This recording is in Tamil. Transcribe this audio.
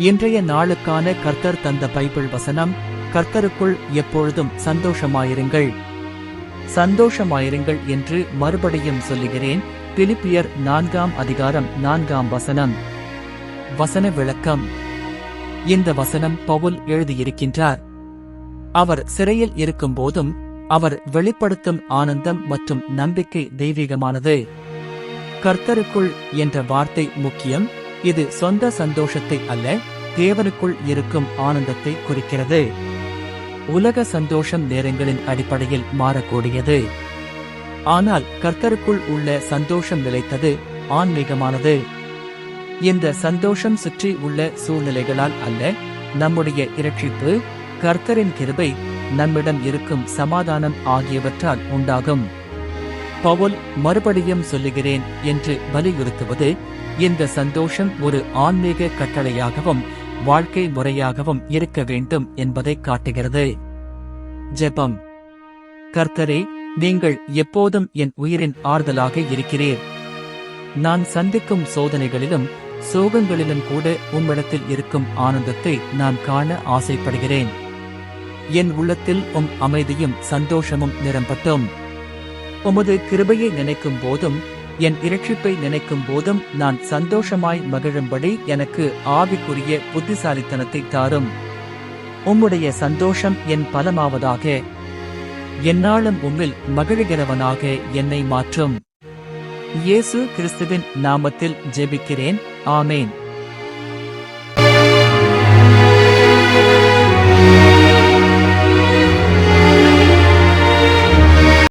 இன்றைய நாளுக்கான கர்த்தர் தந்த பைபிள் வசனம் கர்த்தருக்குள் எப்பொழுதும் சந்தோஷமாயிருங்கள். சந்தோஷமாயிருங்கள் என்று மறுபடியும் சொல்லுகிறேன். பிலிப்பியர் நான்காம் அதிகாரம் நான்காம் வசனம். வசன விளக்கம். இந்த வசனம் பவுல் எழுதியிருக்கின்றார். அவர் சிறையில் இருக்கும் போதும் அவர் வெளிப்படுத்தும் ஆனந்தம் மற்றும் நம்பிக்கை தெய்வீகமானது. கர்த்தருக்குள் என்ற வார்த்தை முக்கியம். இது சொந்த சந்தோஷத்தை அல்ல தேவனுக்குள் இருக்கும் ஆனந்தத்தை குறிக்கிறது. உலக சந்தோஷம் நேரங்களின் அடிப்படையில் மாறக்கூடியது. ஆனால் கர்த்தருக்குள் உள்ள சந்தோஷம் நிலைத்தது ஆன்மீகமானது. இந்த சந்தோஷம் சுற்றி உள்ள சூழ்நிலைகளால் அல்ல நம்முடைய இரட்சிப்பு கர்த்தரின் கிருபை நம்மிடம் இருக்கும் சமாதானம் ஆகியவற்றால் உண்டாகும். பவுல் மறுபடியும் சொல்லுகிறேன் என்று வலியுறுத்துவது இந்த சந்தோஷம் ஒரு ஆன்மீக கட்டளையாகவும் வாழ்க்கை முறையாகவும் இருக்க வேண்டும் என்பதை காட்டுகிறது. ஜெபம். கர்த்தரே நீங்கள் எப்போதும் என் உயிரின் ஆறுதலாக இருக்கிறீர். நான் சந்திக்கும் சோதனைகளிலும் சோகங்களிலும் கூட உம்மிடத்தில் இருக்கும் ஆனந்தத்தை நான் காண ஆசைப்படுகிறேன். என் உள்ளத்தில் உம் அமைதியும் சந்தோஷமும் நிரம்பட்டும். உமது கிருபையை நினைக்கும் போதும் என் இரட்சிப்பை நினைக்கும் போதும் நான் சந்தோஷமாய் மகிழும்படி எனக்கு ஆவிக்குரிய புத்திசாலித்தனத்தை தாரும். உம்முடைய சந்தோஷம் என் பலமாவதாக. என்னாலும் உம்மில் மகிழ்கிறவனாக என்னை மாற்றும். இயேசு கிறிஸ்துவின் நாமத்தில் ஜெபிக்கிறேன். ஆமேன்.